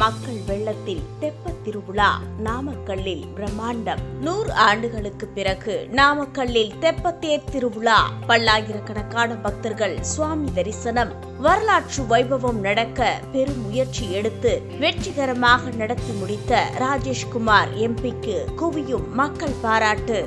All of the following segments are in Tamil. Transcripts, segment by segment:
மக்கள் வெள்ளத்தில் தெப்ப திருவிழா. நாமக்கல்லில் பிரம்மாண்டம். நூறு ஆண்டுகளுக்கு பிறகு நாமக்கல்லில் தெப்பத்தேர் திருவிழா. பல்லாயிரக்கணக்கான பக்தர்கள் சுவாமி தரிசனம். வரலாற்று வைபவம் நடக்க பெரும் முயற்சி எடுத்து வெற்றிகரமாக நடத்தி முடித்த ராஜேஷ்குமார் எம்பிக்கு குவியும் மக்கள் பாராட்டு.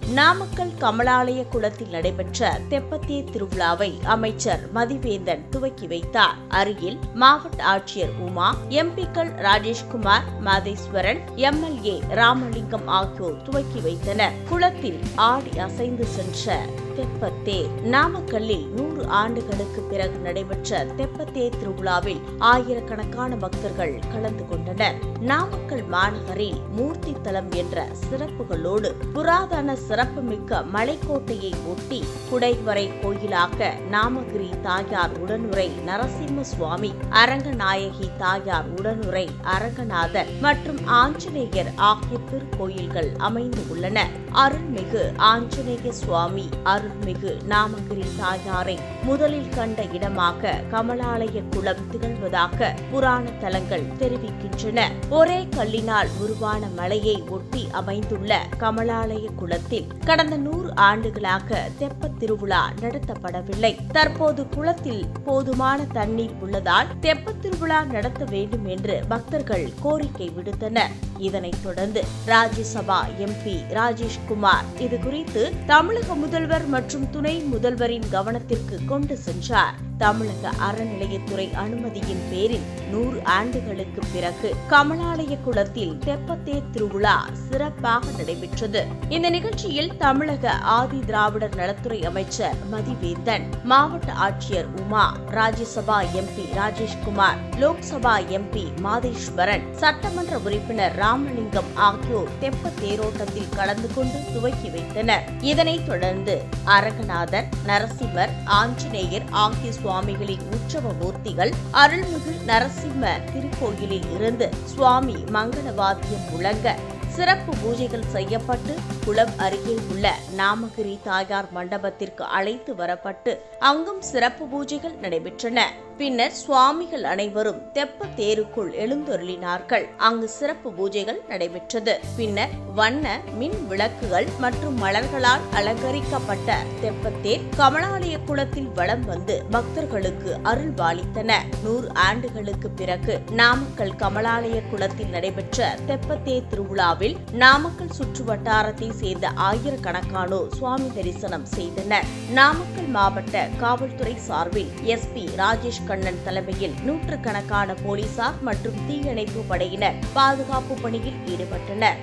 நாமக்கல் கமலாலய குளத்தில் நடைபெற்ற தெப்பத்திய திருவிழாவை அமைச்சர் மதிவேந்தன் துவக்கி வைத்தார். அருகில் மாவட்ட ஆட்சியர் உமா எம்பிக்கள் ராஜேஷ்குமார் மாதேஸ்வரன் எம்எல்ஏ ராமலிங்கம் ஆகியோர் துவக்கி வைத்தனர். குளத்தில் ஆடி அசைந்து சென்ற தெப்பத்தே. நாமக்கல்லில் நூறு ஆண்டுகளுக்கு பிறகு நடைபெற்ற தெப்பத்தே திருவிழாவில் ஆயிரக்கணக்கான பக்தர்கள் கலந்து கொண்டனர். நாமக்கல் மாநகரில் மூர்த்தி தலம் என்ற சிறப்புகளோடு புராதன சிறப்புமிக்க மலைக்கோட்டையை ஒட்டி குடைவரை கோயிலாக நாமகிரி தாயார் உடனுரை நரசிம்ம சுவாமி அரங்கநாயகி தாயார் உடனுரை அரங்கநாதர் மற்றும் ஆஞ்சநேயர் ஆகிய திருக்கோயில்கள் அமைந்து உள்ளன. அருள்மிகு ஆஞ்சநேய சுவாமி அருள் அருள்மிகு நாமகிரி தாயாரை முதலில் கண்ட இடமாக கமலாலய குளம் திகழ்வதாக புராண தலங்கள் தெரிவிக்கின்றன. ஒரே கல்லினால் உருவான மலையை ஒட்டி அமைந்துள்ள கமலாலய குளத்தில் கடந்த நூறு ஆண்டுகளாக தெப்பத் திருவிழா நடத்தப்படவில்லை. தற்போது குளத்தில் போதுமான தண்ணீர் உள்ளதால் தெப்பத் திருவிழா நடத்த வேண்டும் என்று பக்தர்கள் கோரிக்கை விடுத்தனர். இதனைத் தொடர்ந்து ராஜ்யசபா எம்பி ராஜேஷ்குமார் இது குறித்து தமிழக முதல்வர் மற்றும் துணை முதல்வரின் கவனத்திற்கு கொண்டு சென்றார். தமிழக அறநிலையத்துறை அனுமதியின் பேரில் நூறு ஆண்டுகளுக்கு பிறகு கமலாலய குளத்தில் தெப்பத்தேர் திருவிழா சிறப்பாக நடைபெற்றது. இந்த நிகழ்ச்சியில் தமிழக ஆதி திராவிடர் நலத்துறை அமைச்சர் மதிவேந்தன் மாவட்ட ஆட்சியர் உமா ராஜ்யசபா எம்பி ராஜேஷ்குமார் லோக்சபா எம்பி மாதேஸ்வரன் சட்டமன்ற உறுப்பினர் ராமலிங்கம் ஆகியோர் தெப்ப தேரோட்டத்தில் கலந்து கொண்டு துவக்கி வைத்தனர். இதனைத் தொடர்ந்து அரங்கநாதன் நரசிம்மர் ஆஞ்சநேயர் ஆகிய சுவாமிகளின் உற்சவ மூர்த்திகள் அருள்மிகு நரசிம்ம திருக்கோயிலில் இருந்து சுவாமி மங்களவாத்தியம் முழங்க சிறப்பு பூஜைகள் செய்யப்பட்டு குளம் அருகே உள்ள நாமகிரி தாயார் மண்டபத்திற்கு அழைத்து வரப்பட்டு அங்கும் சிறப்பு பூஜைகள் நடைபெற்றன. பின்னர் சுவாமிகள் அனைவரும் தெப்ப தேருக்குள் எழுந்தொருளினார்கள். அங்கு சிறப்பு பூஜைகள் நடைபெற்றது. பின்னர் வண்ண மின் விளக்குகள் மற்றும் மலர்களால் அலங்கரிக்கப்பட்ட தெப்பத்தேர் கமலாலய குளத்தில் வலம் வந்து பக்தர்களுக்கு அருள் பாலித்தன நூறு ஆண்டுகளுக்கு பிறகு நாமக்கல் கமலாலய குளத்தில் நடைபெற்ற தெப்பத்தேர் திருவிழாவில் நாமக்கல் சுற்று வட்டாரத்தை சேர்ந்த ஆயிரக்கணக்கானோர் சுவாமி தரிசனம் செய்தனர். நாமக்கல் மாவட்ட காவல்துறை சார்பில் எஸ்பி ராஜேஷ் கண்ணன் தலைமையில் நூற்றுக்கணக்கான போலீசார் மற்றும் தீயணைப்பு படையினர் பாதுகாப்பு பணியில் ஈடுபட்டனர்.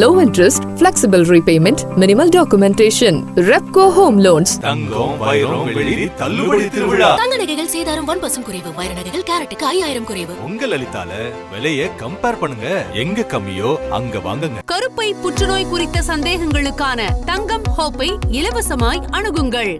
Low interest, flexible repayment, minimal documentation. Repco Home Loans. தங்கம் வைரம் வெள்ளி தள்ளுபடி திருவிழா. தங்க நகைகள் சேதாரம் ஒன் பர்சன்ட் குறைவு வைர நகைகள் கேரட்டுக்கு ஐயாயிரம் குறைவு. உங்க லலிதால விலைய கம்பேர் பண்ணுங்க. எங்க கம்மியோ அங்க வாங்குங்க. கருப்பை புற்றுநோய் குறித்த சந்தேகங்களுக்கான தங்கம் ஹோப்பை இலவசமாய் அணுகுங்கள்.